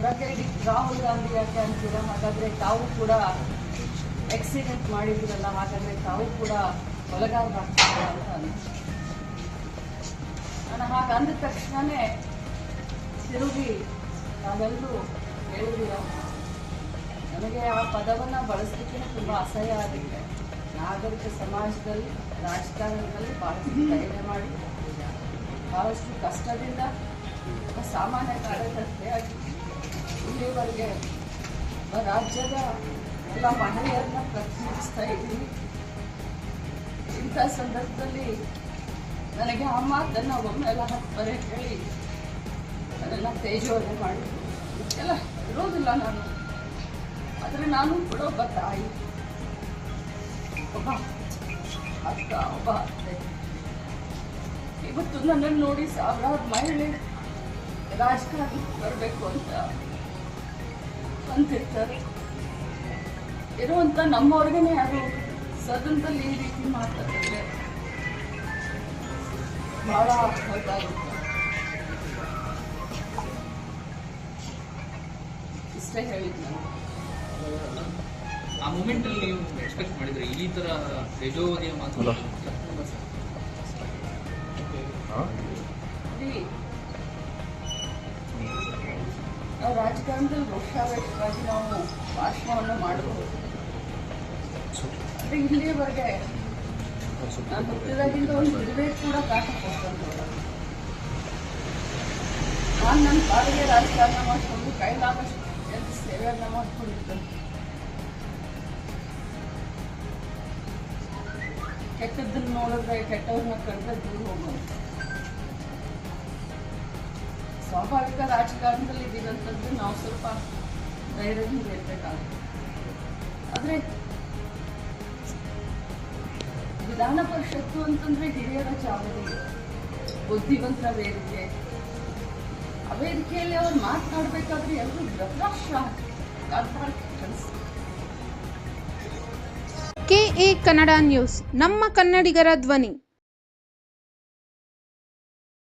ಪ್ರಕರಣ ರಾಹುಲ್ ಗಾಂಧಿ ಯಾಕೆ ಅಂತೀರಾ? ಹಾಗಾದ್ರೆ ತಾವು ಕೂಡ ಎಕ್ಸಿಡೆಂಟ್ ಮಾಡಿದ್ರಲ್ಲ ಹಾಗಾದ್ರೆ ತಾವು ಕೂಡ ಕೊಲೆಗಾರರಾಗ್ತೀರಾ ಅಂತ ಅನಿಸ್ತು ನಾನು ಹಾಗೆ ಅಂದ ತಕ್ಷಣನೇ ತಿರುಗಿ ನಾವೆಲ್ಲರೂ ಹೇಳಿದೀರ ನನಗೆ ಆ ಪದವನ್ನು ಬಳಸಲಿಕ್ಕೆ ತುಂಬ ಅಸಹ್ಯ ಆಗಿದೆ. ನಾಗರಿಕ ಸಮಾಜದಲ್ಲಿ, ರಾಜಕಾರಣದಲ್ಲಿ ಬಹಳಷ್ಟು ಧೈರ್ಯ ಮಾಡಿ, ಬಹಳಷ್ಟು ಕಷ್ಟದಿಂದ ಸಾಮಾನ್ಯ ಕಾರ್ಯಕರ್ತೆಯಾಗಿ ಇಲ್ಲಿವರೆಗೆ ರಾಜ್ಯದ ಎಲ್ಲ ಮಹಿಳೆಯರನ್ನ ಪ್ರತಿನಿಧಿಸ್ತಾ ಇದ್ದೀನಿ. ಇಂಥ ಸಂದರ್ಭದಲ್ಲಿ ನನಗೆ ಆ ಮಾತನ್ನು ಒಮ್ಮೆಲ್ಲ ಹತ್ತು ಬರೆ ಹೇಳಿ ಅದೆಲ್ಲ ತೇಜೋವನೆ ಮಾಡಿ. ಎಲ್ಲ ಇರೋದಿಲ್ಲ ನಾನು. ಆದರೆ ನಾನು ಕೂಡ ಒಬ್ಬ ತಾಯಿ. ಒಬ್ಬ ಅಕ್ಕ, ಒಬ್ಬ ಅತ್ತೆ. ಇವತ್ತು ನನ್ನನ್ನು ನೋಡಿ ಸಾವಿರಾರು ಮಹಿಳೆ ರಾಜಕಾರಣಕ್ಕೆ ಬರಬೇಕು ಅಂತ ಅಂತಿರ್ತಾರೆ ಇರುವಂತ ನಮ್ಮವ್ರಿಗೇನೆ ಯಾರು ಸದನದಲ್ಲಿ ಈ ರೀತಿ ಮಾತಾಡಿದ್ರೆ ಹೊತ್ತಾಗುತ್ತೆ ಇಷ್ಟೇ ಹೇಳಿದ್ ನಾನು. ಆ ಮೂಮೆಂಟ್ ಅಲ್ಲಿ ನೀವು ಎಕ್ಸ್ಪೆಕ್ಟ್ ಮಾಡಿದ್ರೆ? ಈ ತರ ತೇಜೋವಧಿಯ ಮಾತು ನಾವು ರಾಜಕಾರಣದಲ್ಲಿ ರೋಷಾವೇಶವಾಗಿ ನಾವು ಭಾಷಣವನ್ನು ಮಾಡಬಹುದು. ಆದರೆ ಇಲ್ಲಿಯವರೆಗೆ ನಾನು ಹುಟ್ಟಿದಾಗಿಂದ ಒಂದು ಮದುವೆ ಕೂಡ ಕಾಟ ಕೊಡ್ತಂತ ನಾನು ನನ್ನ ಪಾಲಿಗೆ ರಾಜಕಾರಣ ಮಾಡಿಕೊಂಡು ಕೈಲಾಭ ಎಲ್ಲ ಸೇವೆಯನ್ನ ಮಾಡ್ಕೊಂಡಿದ್ದೆ. ಕೆಟ್ಟದ್ದನ್ನು ನೋಡಿದ್ರೆ, ಕೆಟ್ಟವ್ರನ್ನ ಕಂಡ್ರೆ ದೂರ ಹೋಗೋದು. ಸ್ವಾಭಾವಿಕ ರಾಜಕಾರಣದಲ್ಲಿ ಇದ್ದೀವಂಥದ್ದು ನಾವು ಸ್ವಲ್ಪ ಧೈರ್ಯದಿಂದ ಇರಬೇಕಾಗುತ್ತೆ. ಆದರೆ ವಿಧಾನ ಪರಿಷತ್ತು ಅಂತಂದ್ರೆ ಹಿರಿಯರ ಚಾವಡಿ ಬುದ್ಧಿವಂತರ ವೇದಿಕೆ. ಆ ವೇದಿಕೆಯಲ್ಲಿ ಅವ್ರು ಮಾತನಾಡಬೇಕಾದ್ರೆ ಎಲ್ಲರೂ ಧೃತರಾಷ್ಟ್ರ ಕೆಲಸ ಕೆಎ ಕನ್ನಡ ನ್ಯೂಸ್, ನಮ್ಮ ಕನ್ನಡಿಗರ ಧ್ವನಿ.